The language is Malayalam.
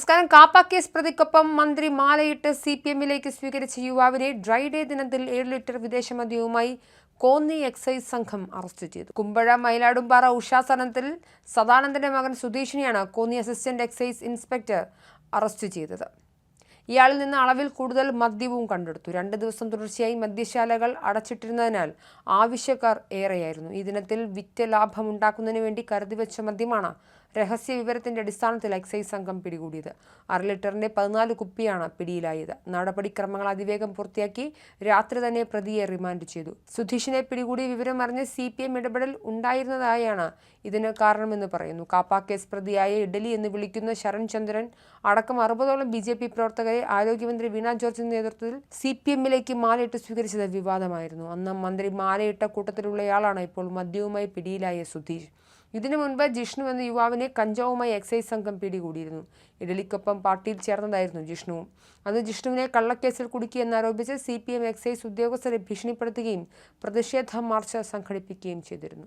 നമസ്കാരം. കാപ്പ കേസ് പ്രതിക്കൊപ്പം മന്ത്രി മാലയിട്ട് സി പി എമ്മിലേക്ക് സ്വീകരിച്ച യുവാവിനെ ഡ്രൈ ഡേ ദിനത്തിൽ ഏഴ് ലിറ്റർ വിദേശ മദ്യവുമായി കോന്നി എക്സൈസ് സംഘം അറസ്റ്റ് ചെയ്തു. കുമ്പഴ മയിലാടുംപാറ ഉഷാസനത്തിൽ സദാനന്ദന്റെ മകൻ സുധീഷിനെയാണ് Konni assistant excise inspector arrest ചെയ്തത്. ഇയാളിൽ നിന്ന് അളവിൽ കൂടുതൽ മദ്യവും കണ്ടെടുത്തു. രണ്ട് ദിവസം തുടർച്ചയായി മദ്യശാലകൾ അടച്ചിട്ടിരുന്നതിനാൽ ആവശ്യക്കാർ ഏറെയായിരുന്നു. ഈ ദിനത്തിൽ വിറ്റ ലാഭം ഉണ്ടാക്കുന്നതിന് വേണ്ടി കരുതിവെച്ച മദ്യമാണ് രഹസ്യ വിവരത്തിന്റെ അടിസ്ഥാനത്തിൽ എക്സൈസ് സംഘം പിടികൂടിയത്. അര ലിറ്ററിന്റെ പതിനാല് കുപ്പിയാണ് പിടിയിലായത്. നടപടിക്രമങ്ങൾ അതിവേഗം പൂർത്തിയാക്കി രാത്രി തന്നെ പ്രതിയെ റിമാൻഡ് ചെയ്തു. സുധീഷിനെ പിടികൂടിയ വിവരം അറിഞ്ഞ് സി പി എം ഇടപെടൽ ഉണ്ടായിരുന്നതായാണ് ഇതിന് കാരണമെന്ന് പറയുന്നു. കാപ്പ കേസ് പ്രതിയായ ഇഡലി എന്ന് വിളിക്കുന്ന ശരൺ ചന്ദ്രൻ അടക്കം അറുപതോളം ബി ജെ പി പ്രവർത്തകരെ ആരോഗ്യമന്ത്രി വീണ ജോർജിന്റെ നേതൃത്വത്തിൽ സി പി എമ്മിലേക്ക് മാലയിട്ട് സ്വീകരിച്ചത് വിവാദമായിരുന്നു. അന്ന് മന്ത്രി മാലയിട്ട കൂട്ടത്തിലുള്ളയാളാണ് ഇപ്പോൾ മദ്യവുമായി പിടിയിലായ സുധീഷ്. ഇതിനു മുൻപ് ജിഷ്ണു എന്ന യുവാവിനെ കഞ്ചാവുമായി എക്സൈസ് സംഘം പിടികൂടിയിരുന്നു. ഇഡലിക്കൊപ്പം പാർട്ടിയിൽ ചേർന്നതായിരുന്നു ജിഷ്ണുവും അന്ന് ജിഷ്ണുവിനെ കള്ളക്കേസിൽ കുടുക്കിയെന്നാരോപിച്ച് സി പി എം എക്സൈസ് ഉദ്യോഗസ്ഥരെ ഭീഷണിപ്പെടുത്തുകയും പ്രതിഷേധ മാർച്ച് സംഘടിപ്പിക്കുകയും ചെയ്തിരുന്നു.